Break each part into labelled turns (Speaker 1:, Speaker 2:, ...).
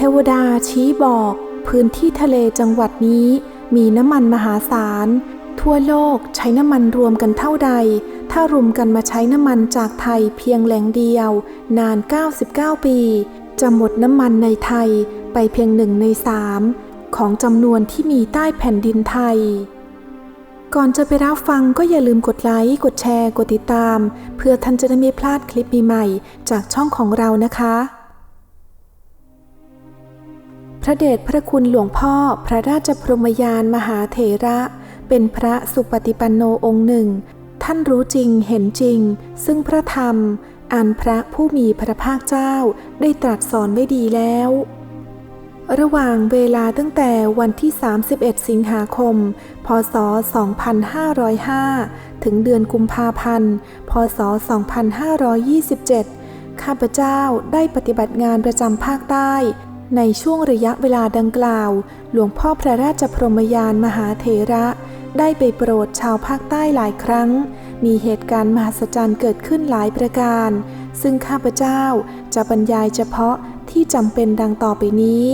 Speaker 1: ทวดาชี้บอก พื้นที่ทะเลจังหวัดนี้ มีน้ำมันมหาศาล ทั่วโลกใช้น้ำมันรวมกันเท่าใด ถ้ารวมกันมาใช้น้ำมันจากไทยเพียงแหล่งเดียว นาน 99 ปี จะหมดน้ำมันในไทยไปเพียงหนึ่งในสามของจำนวนที่มีใต้แผ่นดินไทย ก่อนจะไปรับฟังก็อย่าลืมกดไลค์ กดแชร์ กดติดตาม เพื่อท่านจะได้ไม่พลาดคลิปใหม่ๆจากช่องของเรานะคะ พระเดชพระคุณหลวงพ่อพระราชพรมยานมหาเถระ เป็นพระสุปฏิปันโนองค์หนึ่ง ท่านรู้จริงเห็นจริง ซึ่งพระธรรมอันพระผู้มีพระภาคเจ้าได้ตรัสสอนไว้ดีแล้ว ระหว่างเวลาตั้งแต่วันที่ 31 สิงหาคม พศ 2505 ถึงเดือนกุมภาพันธ์ พศ 2527 ข้าพเจ้าได้ปฏิบัติงานประจำภาคใต้ ในช่วงระยะเวลาดังกล่าว หลวงพ่อพระราชพรหมยานมหาเถระได้ไปโปรดชาวภาคใต้หลายครั้ง มีเหตุการณ์มหัศจรรย์เกิดขึ้นหลายประการ ซึ่งข้าพเจ้าจะบรรยายเฉพาะที่จำเป็นดังต่อไปนี้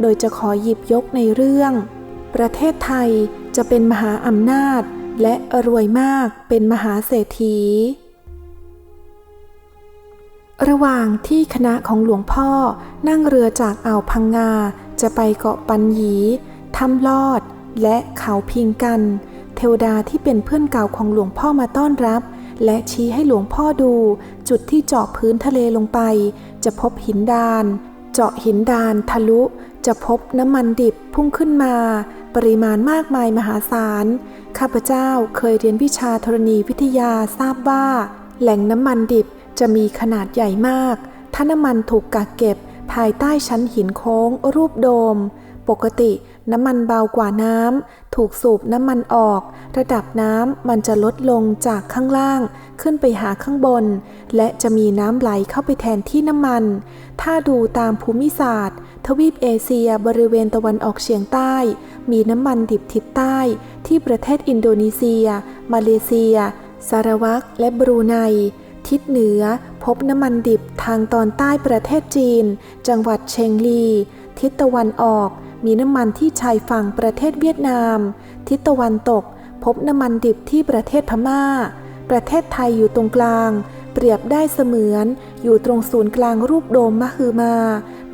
Speaker 1: โดยจะขอหยิบยกในเรื่อง ประเทศไทยจะเป็นมหาอำนาจ และรวยมากเป็นมหาเศรษฐี ระหว่างที่คณะของหลวงพ่อนั่งเรือจากอ่าวพังงา จะไปเกาะปันหยีถ้ำลอด และเขาพิงกัน เทวดาที่เป็นเพื่อนเก่าของหลวงพ่อมาต้อนรับ และชี้ให้หลวงพ่อดู จุดที่เจาะพื้นทะเลลงไป จะพบหินดาน เจาะหินดานทะลุ จะพบน้ำมันดิบพุ่งขึ้นมา ปริมาณมากมายมหาศาล ข้าพเจ้าเคยเรียนวิชาธรณีวิทยาทราบว่า แหล่งน้ำมันดิบ จะมีขนาดใหญ่มาก ถ้าน้ำมันถูกกักเก็บภายใต้ชั้นหินโค้งรูปโดม ปกติน้ำมันเบากว่าน้ำ ถูกสูบน้ำมันออก ระดับน้ำมันจะลดลงจากข้างล่าง ขึ้นไปหาข้างบน และจะมีน้ำไหลเข้าไปแทนที่น้ำมัน ถ้าดูตามภูมิศาสตร์ ทวีปเอเชียบริเวณตะวันออกเฉียงใต้ มีน้ำมันดิบทิศใต้ ที่ประเทศอินโดนีเซีย มาเลเซีย สารวักและบรูไน ทิศเหนือพบน้ำมันดิบทางตอนใต้ประเทศจีน จังหวัดเชงลีทิศตะวันออกมีน้ำมันที่ชายฝั่งประเทศเวียดนาม ทิศตะวันตก พบน้ำมันดิบที่ประเทศพม่า ประเทศไทยอยู่ตรงกลาง เปรียบได้เสมือน อยู่ตรงศูนย์กลางรูปโดมมะฮือมา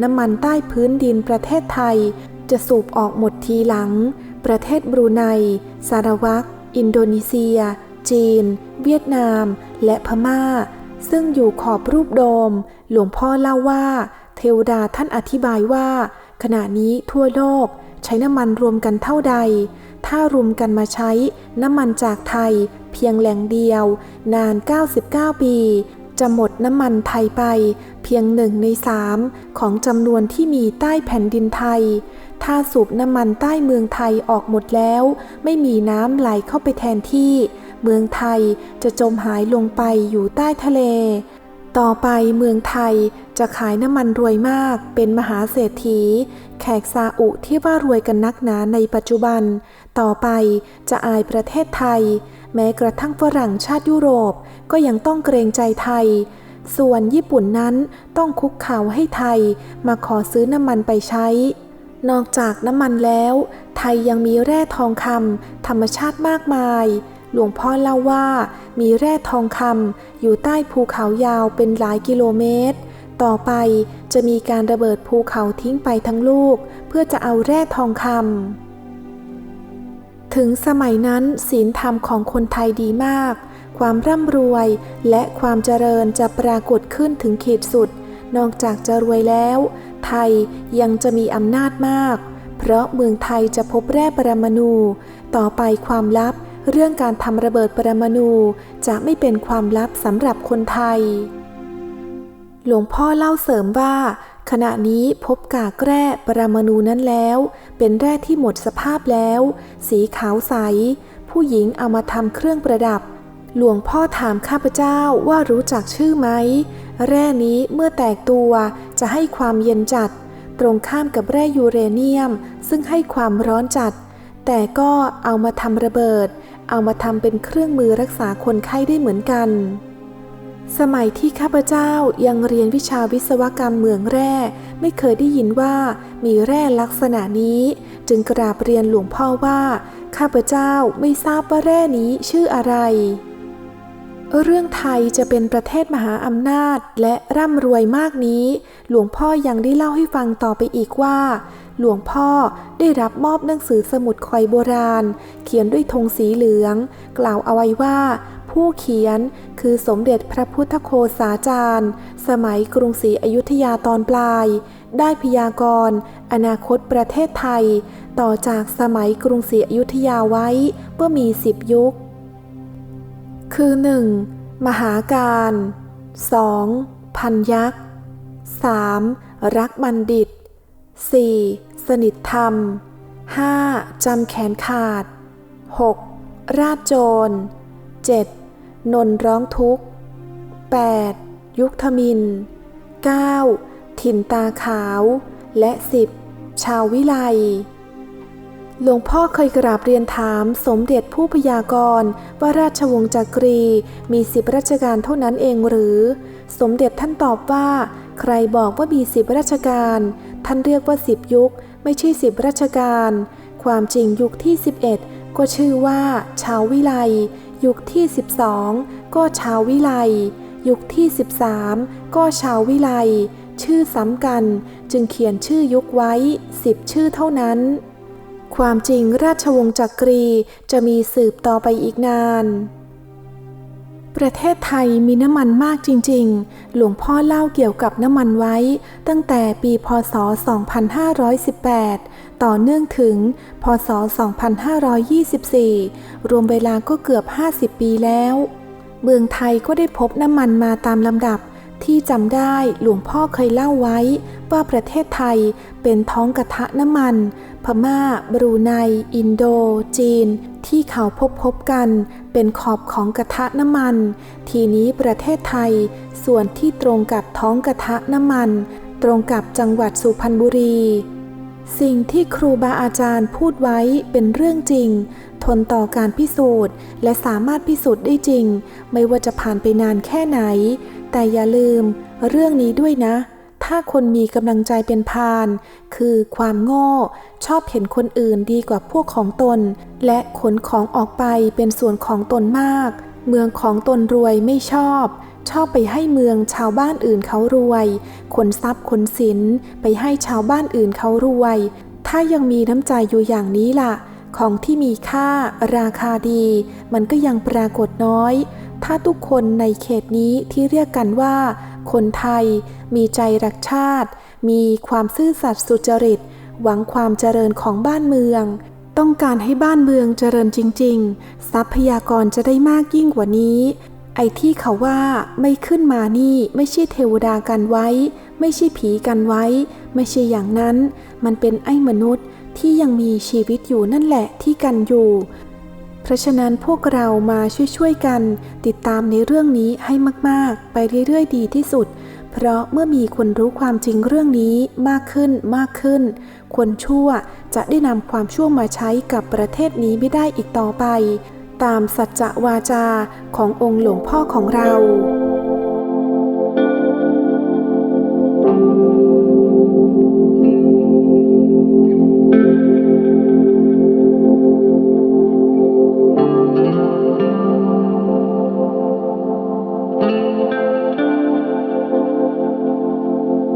Speaker 1: น้ำมันใต้พื้นดินประเทศไทย จะสูบออกหมดทีหลัง ประเทศบรูไน สารวักอินโดนีเซีย จีน เวียดนาม และพม่า ซึ่งอยู่ขอบรูปโดม หลวงพ่อเล่าว่า เทวดาท่านอธิบายว่า ขณะนี้ทั่วโลกใช้น้ำมันรวมกันเท่าใด ถ้ารวมกันมาใช้น้ำมันจากไทย เพียงแหล่งเดียว นาน 99 ปี จะหมดน้ำมันไทยไป เพียงหนึ่งในสามของจำนวนที่มีใต้แผ่นดินไทยถ้าสูบน้ำมันใต้เมืองไทยออกหมดแล้ว ไม่มีน้ำไหลเข้าไปแทนที่ เมืองไทยจะจมหายลงไปอยู่ใต้ทะเล ต่อไปเมืองไทยจะขายน้ำมันรวยมากเป็นมหาเศรษฐี แขกซาอุที่ว่ารวยกันนักหนาในปัจจุบัน ต่อไปจะอายประเทศไทย แม้กระทั่งฝรั่งชาติยุโรปก็ยังต้องเกรงใจไทยส่วนญี่ปุ่นนั้นต้องคุกเข่าให้ไทยมาขอซื้อน้ำมันไปใช้ นอกจากน้ำมันแล้ว ไทยยังมีแร่ทองคำธรรมชาติมากมาย หลวงพ่อเล่าว่ามีแร่ทองคำอยู่ใต้ภูเขายาวเป็นหลายกิโลเมตร ต่อไปจะมีการระเบิดภูเขาทิ้งไปทั้งลูก เพื่อจะเอาแร่ทองคำถึงสมัยนั้นศีลธรรมของคนไทยดีมาก ความร่ำรวยและความเจริญจะปรากฏขึ้นถึงขีดสุด นอกจากจะรวยแล้ว ไทยยังจะมีอำนาจมาก เพราะเมืองไทยจะพบแร่ปรมาณูต่อไปความลับ เรื่องการทำระเบิดปรมาณูจะไม่เป็นความลับสำหรับคนไทย หลวงพ่อเล่าเสริมว่า ขณะนี้พบกากแร่ปรมาณูนั้นแล้ว เป็นแร่ที่หมดสภาพแล้ว สีขาวใส ผู้หญิงเอามาทำเครื่องประดับ หลวงพ่อถามข้าพเจ้าว่ารู้จักชื่อไหม แร่นี้เมื่อแตกตัวจะให้ความเย็นจัด ตรงข้ามกับแร่ยูเรเนียม ซึ่งให้ความร้อนจัด แต่ก็เอามาทำระเบิด เอามาทำเป็นเครื่องมือรักษาคนไข้ได้เหมือนกัน สมัยที่ข้าพเจ้ายังเรียนวิชาวิศวกรรมเมืองแร่ ไม่เคยได้ยินว่ามีแร่ลักษณะนี้ จึงกราบเรียนหลวงพ่อว่า ข้าพเจ้าไม่ทราบว่าแร่นี้ชื่ออะไรเรื่องไทยจะเป็นประเทศมหาอำนาจและร่ำรวยมากนี้ หลวงพ่อยังได้เล่าให้ฟังต่อไปอีกว่า หลวงพ่อได้รับมอบหนังสือสมุดคอยโบราณ เขียนด้วยธงสีเหลือง กล่าวเอาไว้ว่า ผู้เขียนคือสมเด็จพระพุทธโคสาจารย์ สมัยกรุงศรีอยุธยาตอนปลาย ได้พยากรณ์อนาคตประเทศไทย ต่อจากสมัยกรุงศรีอยุธยาไว้เมื่อมีสิบยุค คือ 1. มหาการ 2. พันยักษ์ 3. รักบัณฑิต 4. สนิทธรรม 5. จำแขนขาด 6. ราดโจร 7. นนร้องทุกข์ 8. ยุคทมิน 9. ถิ่นตาขาว และ 10. ชาววิไลหลวงพ่อเคยกราบเรียนถามสมเด็จผู้พยากรณ์ว่าราชวงศ์จักรี มีสิบราชการเท่านั้นเองหรือ สมเด็จท่านตอบว่า ใครบอกว่ามีสิบราชการ ท่านเรียกว่าสิบยุคไม่ใช่สิบราชการ ความจริงยุคที่ 11 ก็ชื่อว่า ชาววิไล ยุคที่ 12 ก็ชาววิไล ยุคที่ 13 ก็ชาววิไล ชื่อซ้ำกัน จึงเขียนชื่อยุคไว้10ชื่อเท่านั้น ความจริงราชวงศ์จักรีจะมีสืบต่อไปอีกนาน ประเทศไทยมีน้ำมันมากจริงๆ หลวงพ่อเล่าเกี่ยวกับน้ำมันไว้ ตั้งแต่ปีพศ 2518 ต่อเนื่องถึง พศ 2524 รวมเวลาก็เกือบ 50 ปีแล้ว เมืองไทยก็ได้พบน้ำมันมาตามลำดับ ที่จำได้หลวงพ่อเคยเล่าไว้ ว่าประเทศไทยเป็นท้องกระทะน้ำมัน พม่า บรูไน อินโด จีน ที่เขาพบพบกัน เป็นขอบของกระทะน้ำมัน ทีนี้ประเทศไทย ส่วนที่ตรงกับท้องกระทะน้ำมัน ตรงกับจังหวัดสุพรรณบุรี สิ่งที่ครูบาอาจารย์พูดไว้เป็นเรื่องจริงทนต่อการพิสูจน์ และสามารถพิสูจน์ได้จริง ไม่ว่าจะผ่านไปนานแค่ไหน แต่อย่าลืมเรื่องนี้ด้วยนะ ถ้าคนมีกำลังใจเป็นพาน คือความโง่ ชอบเห็นคนอื่นดีกว่าพวกของตน และขนของออกไปเป็นส่วนของตนมาก เมืองของตนรวยไม่ชอบ ชอบไปให้เมืองชาวบ้านอื่นเขารวย ขนทรัพย์ขนสินไปให้ชาวบ้านอื่นเขารวย ถ้ายังมีน้ำใจอยู่อย่างนี้ล่ะ ของที่มีค่าราคาดี มันก็ยังปรากฏน้อย ถ้าทุกคนในเขตนี้ที่เรียกกันว่า คนไทย มีใจรักชาติ มีความซื่อสัตย์สุจริต หวังความเจริญของบ้านเมือง ต้องการให้บ้านเมืองเจริญจริง ๆ ทรัพยากรจะได้มากยิ่งกว่านี้ ไอ้ที่เขาว่าไม่ขึ้นมานี่ไม่ใช่เทวดากันไว้ ไม่ใช่ผีกันไว้ ไม่ใช่อย่างนั้น มันเป็นไอ้มนุษย์ที่ยังมีชีวิตอยู่นั่นแหละที่กันอยู่ เพราะฉะนั้นพวกเรามาช่วยๆกัน ติดตามในเรื่องนี้ให้มากๆ ไปเรื่อยๆดีที่สุด เพราะเมื่อมีคนรู้ความจริงเรื่องนี้มากขึ้นมากขึ้น คนชั่วจะได้นำความชั่วมาใช้กับประเทศนี้ไม่ได้อีกต่อไป ตามสัจจวาจาขององค์หลวงพ่อของเรา